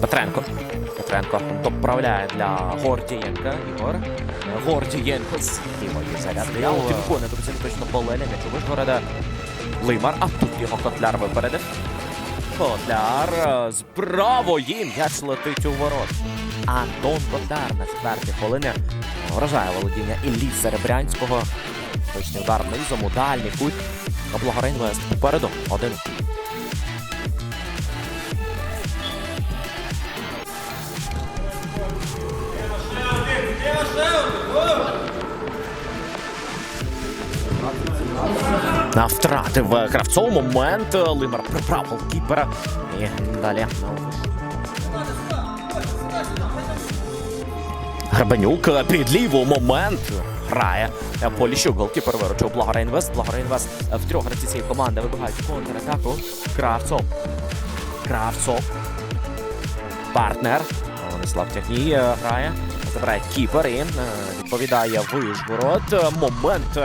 Петренко. Петренко доправляє для Гордієнка. Ігор. Гордієнко з лівої і виконує, друзі, точно Болеля. М'яч Вишгорода. Лимар, а тут його Котляр випередив. Котляр е, з правої м'яч летить у ворот. Антон Котляр на четвертій хвилині вражає володіння Іллі Серебрянського. Точний удар низом, у дальній кут. Благорень Вест попереду. Один. Втратив Кравцов момент. Лимар прибрав голкіпера. І далі. Гребенюк під ліву момент. Грає Поліщук, голкіпер виручив Благорейнвест. Благорейнвест е, в трьох гравців цієї команди вибігають контратаку. Кравцов. Кравцов. Партнер. Владислав Тягній е, грає. Забирає кіпер і е, відповідає Вишгород. Момент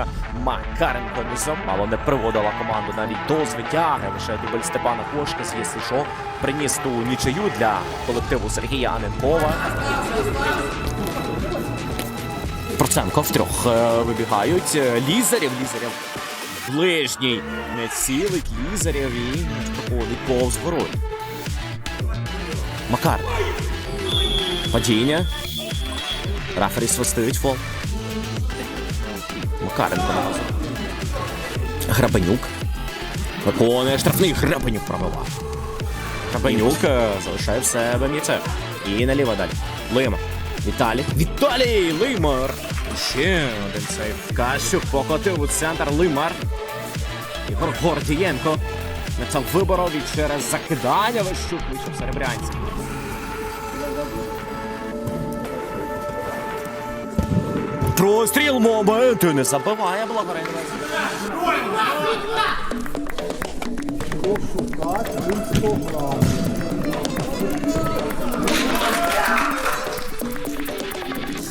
Макаренко низом. Мало не приводила команду навіть до звитяги. Лише дубль Степана Кошкас, якщо що, приніс ту нічию для колективу Сергія Аненкова. Проценко втрьох е, вибігають. Е, Лізарєв, Лізарєв. Ближній не цілить Лізарєв і проходить повз. Макар. Падіння. Рафері свистить фол. Макаренко нагазу. Грабанюк. Виконує штрафний Грабанюк пробивав. Грабанюк е, залишає в себе м'яче. І наліво далі. Лимар. Віталій. Віталій Лимар. Ще один сейф. Кащук покотив у центр Лимар. Ігор Гордієнко. М'яча виборов і через закидання Вещук вийшов Серебрянський. Простріл момент не забиває Благоренко.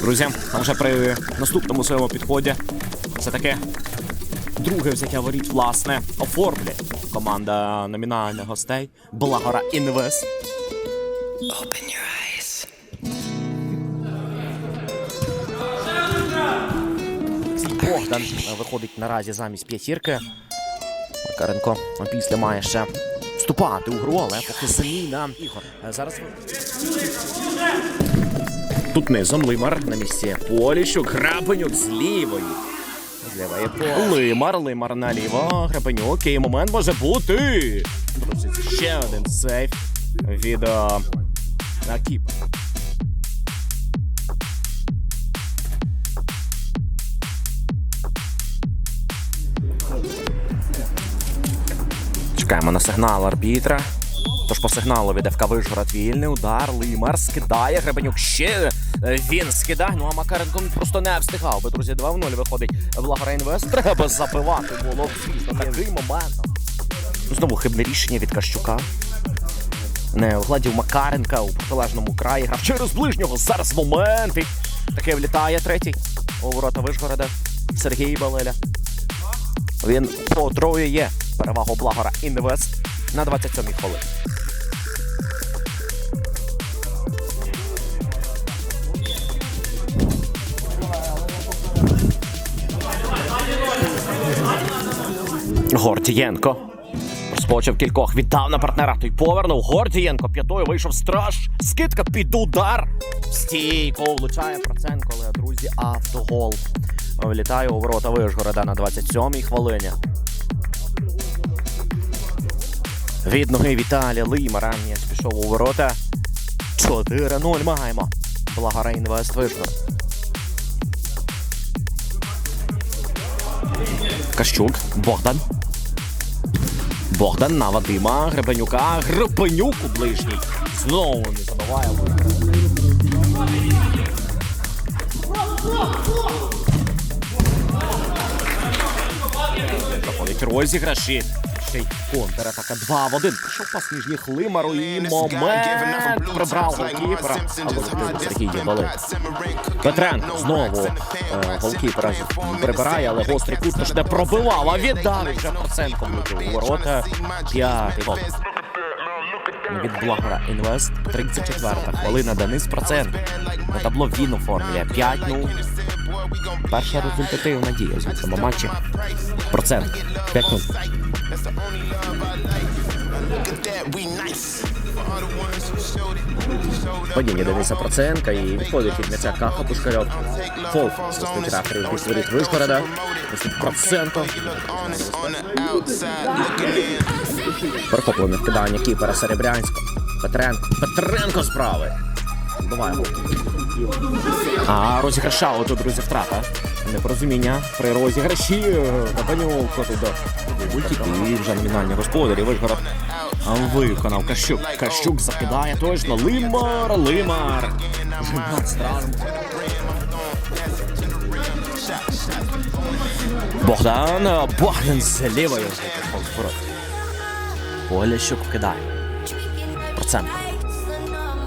Друзі, а вже при наступному своєму підході це таке друге взяття воріт, власне, оформлює команда номінальних гостей Благора Інвест. Open your eyes. Богдан е, виходить наразі замість п'ятірки. Макаренко після має ще вступати у гру, але поки заміна. Ігор. е, Зараз Тут низом Лимар на місці. Поліщук, Грабенюк з лівої. З лівої поле. Лимар, Лимар наліво. Грабенюк. І момент може бути. Друзі, ще один сейф від е, Акіпа. Чекаємо на сигнал арбітра. Тож по сигналу від ФК Вишгород вільний удар. Лимар скидає. Гребенюк ще е, він скидає. Ну а Макаренко просто не встигав. Би, друзі, 2 в 0 виходить в Благора Інвест. Треба забивати було. Звісно, такий момент. Знову хибне рішення від Кащука. Не вгладів Макаренка у протилежному краї. Грав через ближнього. Зараз момент. І таке влітає третій. У ворота Вишгорода. Сергій Балеля. Він потроює перевагу Благора Інвест на 27-й хвилині. Гордієнко. Розпочав кількох, віддав на партнера. Той повернув. Гордієнко п'ятою вийшов страж. Скидка під удар. Стійко влучає Проценко, але, друзі, автогол. Влітає у ворота Вишгорода на 27-й хвилині. Від ноги Віталія Лимара. Пішов у ворота. 4-0 маємо. Благора Інвест Вишгород. Кащук. Богдан. Богдан на Вадима. Гребенюка. Гребенюк у ближній. Знову не. Проходить розіграші. Ще й контратака 2 в 1. Пішов пас між ніг Лимару і момент прибрав голкіпера. А голкіпер Сергій Єбалин. Петренко знову е, голкіпера прибирає, але гострий кут не пробивав, а віддав вже Проценко у ворота. П'ятий гол. Від блогера Інвест. 34 хвилина. Денис Процент. На табло він оформлює 5-0. Перша результативна дія у цьому матчі. Процент 5-0. Падіння Дениса Проценка і відходить від м'яча Каха Пушкарьов. Фол свистить рефері від Вишгорода. Виступ Проценко. Перехоплене вкидання кіпера Серебрянського. Петренко. Петренко справи. Буває. А розіграш ауту, друзі, втрата. Непорозуміння при розіграші. Табанюк ходить до Бультики. І вже номінальні господарі. Вишгород виконав Кащук. Кащук закидає точно. Лимар, Лимар. Лимар з. Богдан. Богдан з лівою. Полящук вкидає. Процент.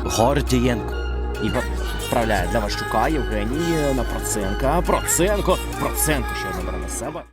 Гордієнко. Ігор вправляє для Ващука. Євгеній на Проценка. Проценко. Проценко ще одне бере на себе.